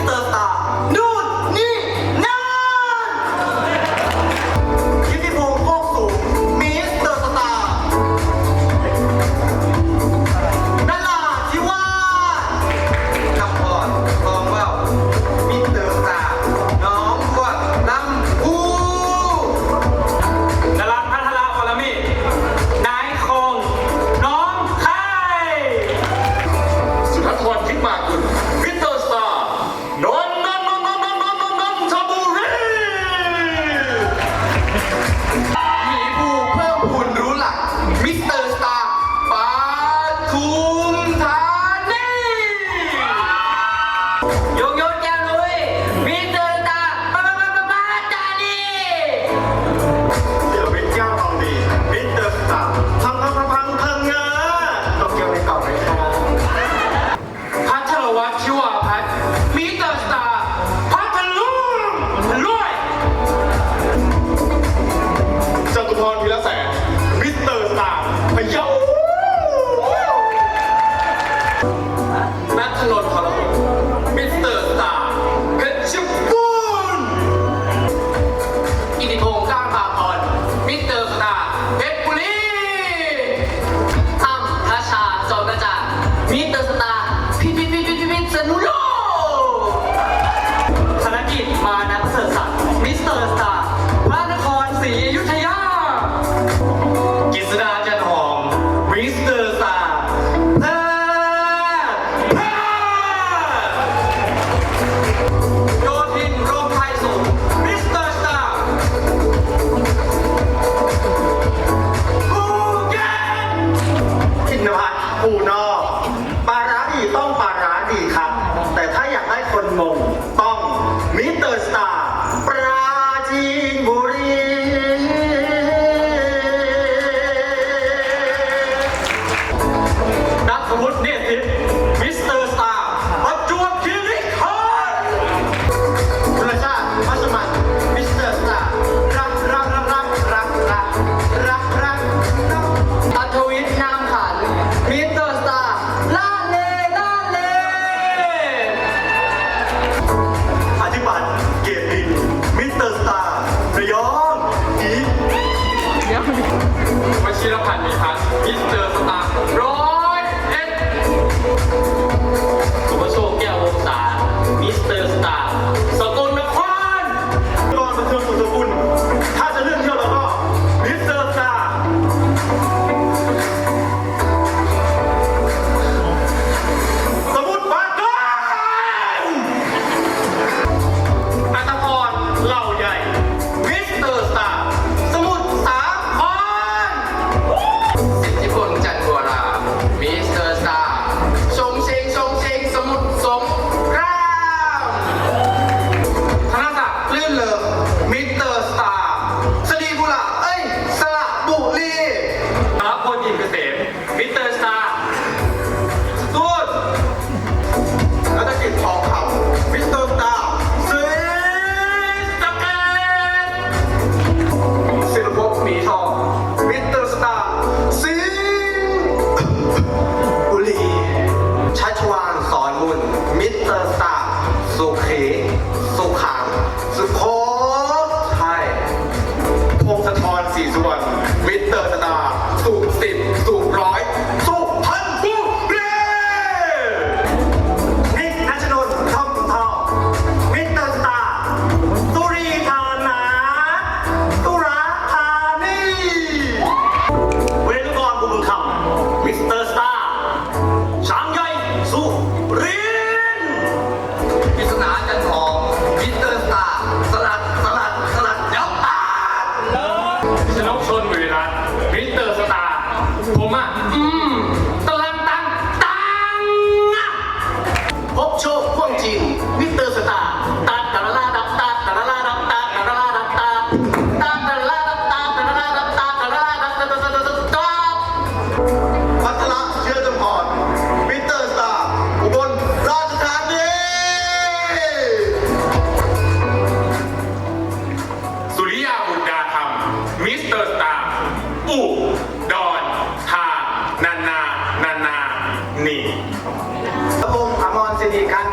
สเตอร์สตาร์นู่ นักถนนของเรา ชันมิสเตอร์สตาร์โร สุรินปริศนาจันทองมิสเตอร์สตาร์สลัดสลัดสลัดยับตาชนกชนวีรัตมิสเตอร์สตาร์ผมอะ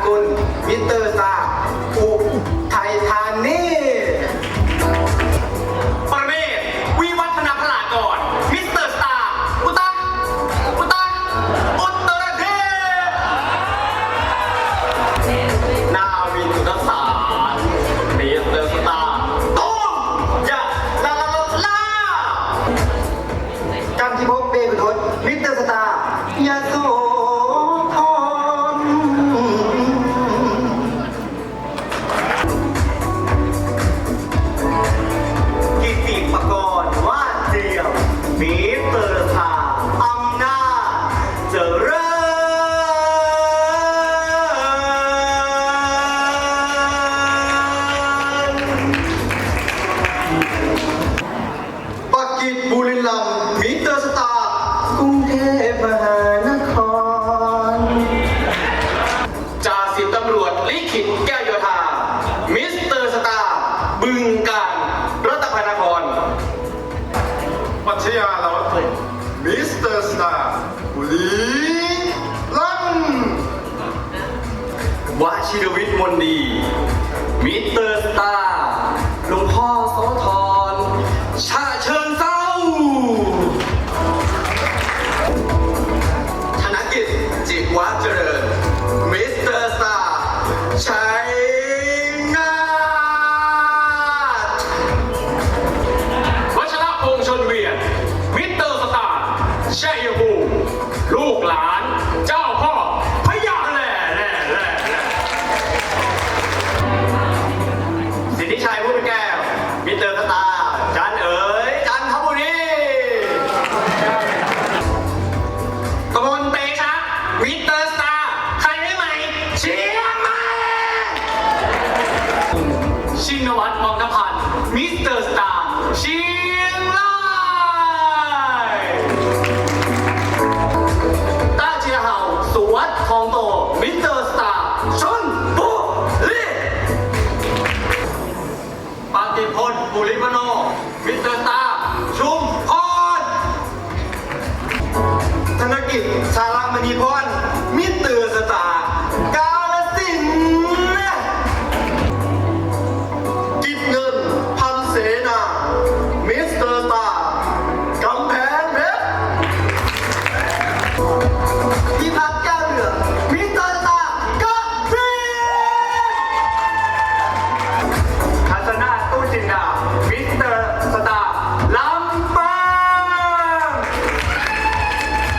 กุลมิสเตอร์ซาอุไททานี ฝีมือผ่าอำนาจเจริญปักกิจบุรีรัมย์เตอร์สตาร์กรุงเทพ ลีลั่นวชิรวิทย์มนดี มิสเตอร์สตาร์ ชินวัตรมองนพันธ์มิสเตอร์สตาร์เชียงรายต้าเจียเห่าสุวัสดิ์ทองโต มิสเตอร์สตาร์ชนบุรีปฏิพลบุริมโน มิสเตอร์สตาร์ชุมพรธนกิจชาลามณีพร